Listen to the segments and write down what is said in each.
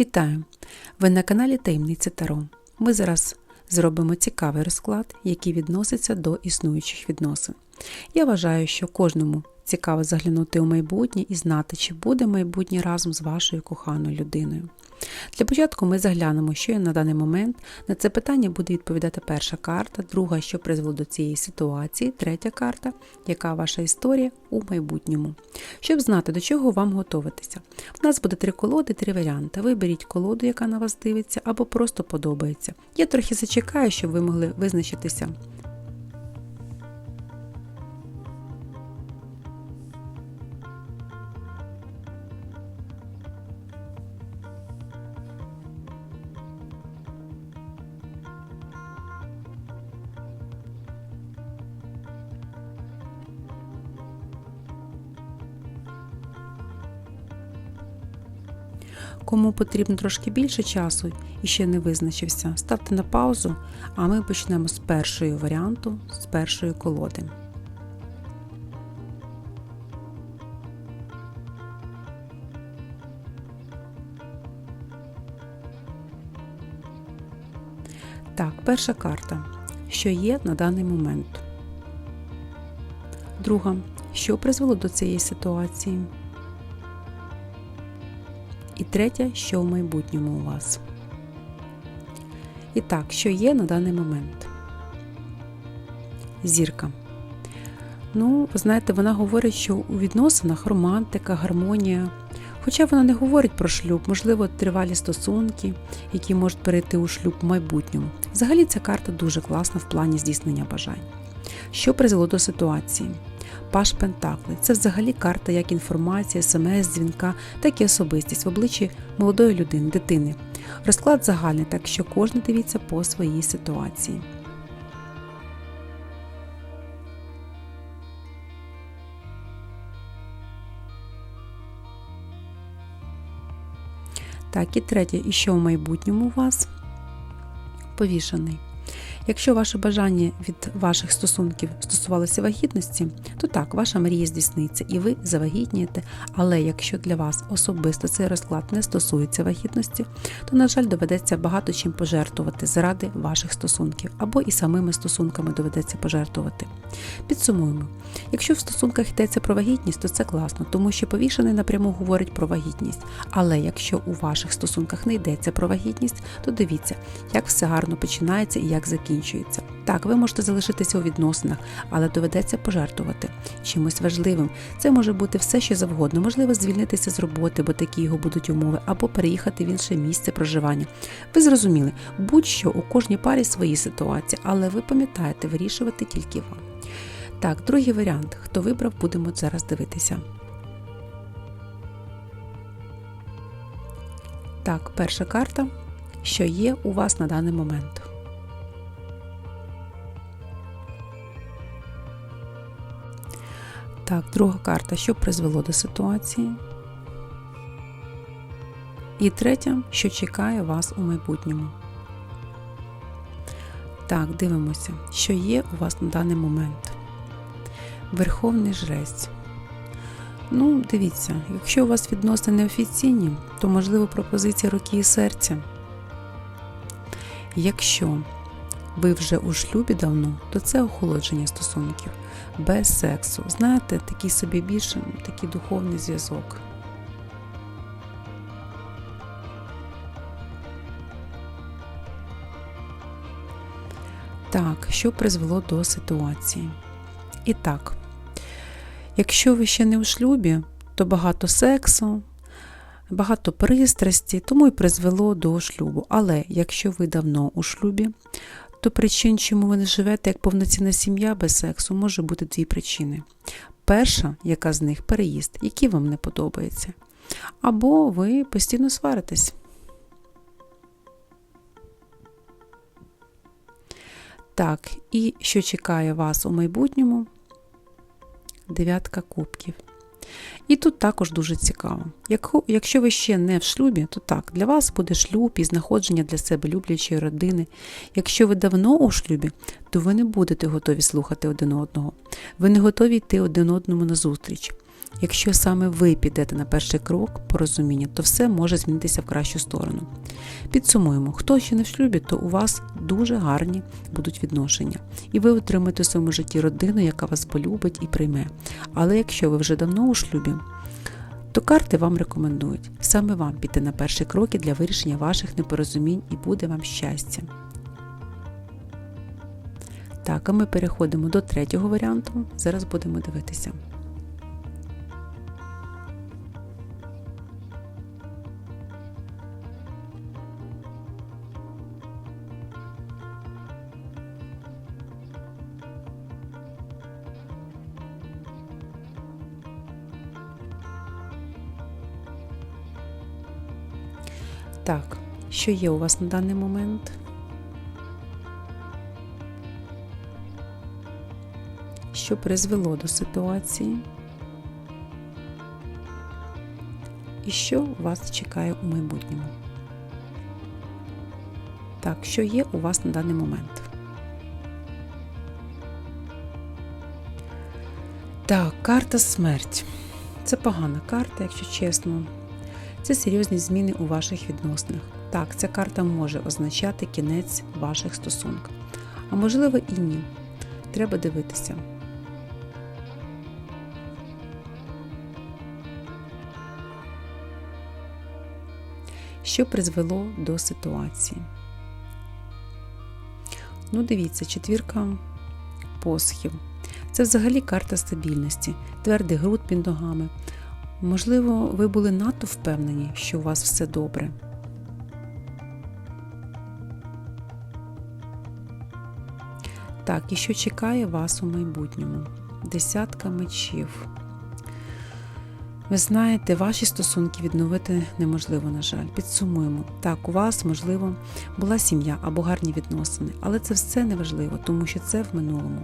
Вітаю! Ви на каналі Таємниця Таро. Ми зараз зробимо цікавий розклад, який відноситься до існуючих відносин. Я вважаю, що кожному цікаво заглянути у майбутнє і знати, чи буде майбутнє разом з вашою коханою людиною. Для початку ми заглянемо, що є на даний момент. На це питання буде відповідати перша карта, друга, що призвело до цієї ситуації, третя карта, яка ваша історія у майбутньому. Щоб знати, до чого вам готуватися. У нас буде три колоди, три варіанти. Виберіть колоду, яка на вас дивиться, або просто подобається. Я трохи зачекаю, щоб ви могли визначитися. Кому потрібно трошки більше часу і ще не визначився, ставте на паузу, а ми почнемо з першої варіанту, з першої колоди. Так, перша карта. Що є на даний момент? Друга. Що призвело до цієї ситуації? І третє, що в майбутньому у вас. І так, що є на даний момент? Зірка. Ну, ви знаєте, вона говорить, що у відносинах романтика, гармонія. Хоча вона не говорить про шлюб, можливо, тривалі стосунки, які можуть перейти у шлюб в майбутньому. Взагалі ця карта дуже класна в плані здійснення бажань. Що призвело до ситуації? Паш Пентакли це взагалі карта як інформація, смс, дзвінка, так і особистість в обличчі молодої людини, дитини. Розклад загальний, так що кожен дивіться по своїй ситуації. Так, і третє, і що в майбутньому у вас повішений. Якщо ваше бажання від ваших стосунків стосувалося вагітності, то так, ваша мрія здійсниться і ви завагітнієте. Але якщо для вас особисто цей розклад не стосується вагітності, то, на жаль, доведеться багато чим пожертвувати заради ваших стосунків, або і самими стосунками доведеться пожертвувати. Підсумуємо, якщо в стосунках йдеться про вагітність, то це класно, тому що повішений напряму говорить про вагітність. Але якщо у ваших стосунках не йдеться про вагітність, то дивіться, як все гарно починається і як закінчується. Так, ви можете залишитися у відносинах, але доведеться пожертвувати чимось важливим. Це може бути все, що завгодно. Можливо, звільнитися з роботи, бо такі його будуть умови, або переїхати в інше місце проживання. Ви зрозуміли, будь-що у кожній парі свої ситуації, але ви пам'ятаєте, вирішувати тільки вам. Так, другий варіант. Хто вибрав, будемо зараз дивитися. Так, перша карта, що є у вас на даний момент. Так, друга карта, що призвело до ситуації. І третя, що чекає вас у майбутньому. Так, дивимося, що є у вас на даний момент. Верховний жрець. Ну, дивіться, якщо у вас відносини неофіційні, то можливо пропозиція руки і серця. Якщо ви вже у шлюбі давно, то це охолодження стосунків без сексу. Знаєте, такий собі більше такий духовний зв'язок. Так, що призвело до ситуації? І так, якщо ви ще не у шлюбі, то багато сексу, багато пристрасті, тому і призвело до шлюбу. Але якщо ви давно у шлюбі, то причин, чому ви не живете як повноцінна сім'я без сексу, може бути дві причини. Перша, яка з них переїзд, який вам не подобається. Або ви постійно сваритесь. Так, і що чекає вас у майбутньому? Дев'ятка кубків. І тут також дуже цікаво. Якщо ви ще не в шлюбі, то так, для вас буде шлюб і знаходження для себе люблячої родини. Якщо ви давно у шлюбі, то ви не будете готові слухати один одного. Ви не готові йти один одному на зустріч. Якщо саме ви підете на перший крок порозуміння, то все може змінитися в кращу сторону. Підсумуємо, хто ще не в шлюбі, то у вас дуже гарні будуть відношення, і ви отримаєте в своєму житті родину, яка вас полюбить і прийме. Але якщо ви вже давно у шлюбі, то карти вам рекомендують саме вам піти на перші кроки для вирішення ваших непорозумінь і буде вам щастя. Так, а ми переходимо до третього варіанту. Зараз будемо дивитися. Так, що є у вас на даний момент? Що призвело до ситуації? І що вас чекає у майбутньому? Так, що є у вас на даний момент? Так, карта смерть. Це погана карта, якщо чесно. Це серйозні зміни у ваших відносинах. Так, ця карта може означати кінець ваших стосунків. А можливо і ні. Треба дивитися. Що призвело до ситуації? Ну, дивіться, четвірка посхів. Це взагалі карта стабільності, твердий груд під ногами. Можливо, ви були надто впевнені, що у вас все добре. Так, і що чекає вас у майбутньому? Десятка мечів. Ви знаєте, ваші стосунки відновити неможливо, на жаль. Підсумуємо. Так, у вас, можливо, була сім'я або гарні відносини, але це все не важливо, тому що це в минулому.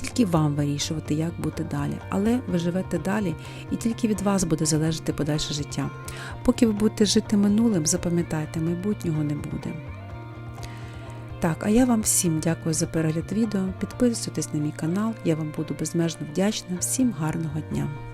Тільки вам вирішувати, як бути далі. Але ви живете далі, і тільки від вас буде залежати подальше життя. Поки ви будете жити минулим, запам'ятайте, майбутнього не буде. Так, а я вам всім дякую за перегляд відео. Підписуйтесь на мій канал, я вам буду безмежно вдячна. Всім гарного дня!